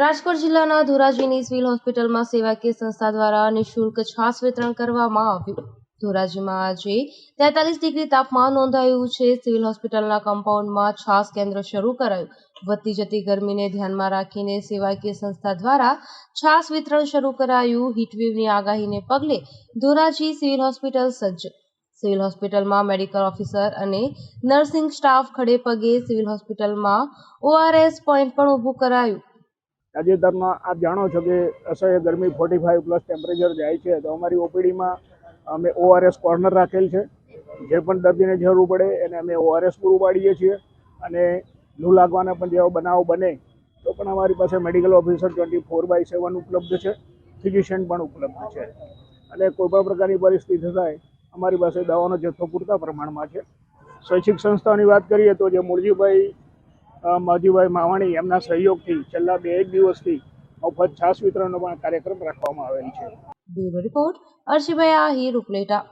રાજકોટ જિલ્લાના ધોરાજીની સિવિલ હોસ્પિટલમાં સેવાકીય સંસ્થા દ્વારા નિઃશુલ્ક છાસ વિતરણ કરવામાં આવ્યું. ધોરાજીમાં આજે તેતાલીસ ડિગ્રી તાપમાન નોંધાયું છે. સિવિલ હોસ્પિટલના કમ્પાઉન્ડમાં છાસ કેન્દ્ર શરૂ કરાયું. વધતી જતી ગરમીને ધ્યાનમાં રાખીને સેવાકીય સંસ્થા દ્વારા છાસ વિતરણ શરૂ કરાયું. હીટવેવની આગાહીને પગલે ધોરાજી સિવિલ હોસ્પિટલ સજ્જ. સિવિલ હોસ્પિટલમાં મેડિકલ ઓફિસર અને નર્સિંગ સ્ટાફ ખડે પગે સિવિલ હોસ્પિટલમાં ઓઆરએસ પોઈન્ટ પણ ઊભું કરાયું. તાજેતરમાં આપ જાણો છો કે અસહ્ય ગરમી ફોર્ટી ફાઇવ પ્લસ ટેમ્પરેચર જાય છે. તો અમારી ઓપીડીમાં અમે ઓઆરએસ કોર્નર રાખેલ છે. જે પણ દર્દીને જરૂર પડે એને અમે ઓઆરએસ પૂરું પાડીએ છીએ. અને લૂ લાગવાના પણ જેવો બનાવ બને, તો પણ અમારી પાસે medical officer twenty four by seven ઉપલબ્ધ છે. ફિઝિશિયન પણ ઉપલબ્ધ છે. અને કોઈપણ પ્રકારની પરિસ્થિતિ થાય, અમારી પાસે દવાનો જથ્થો પૂરતા પ્રમાણમાં છે. શૈક્ષિક સંસ્થાઓની વાત કરીએ તો જે મૂળજીભાઈ અ, માવાણી એમના સહયોગથી છેલ્લા બે એક દિવસથી મફત છાસ વિતરણનો પણ કાર્યક્રમ રાખવામાં આવેલ છે. Bureau report Arshibhai Ahir Upleta.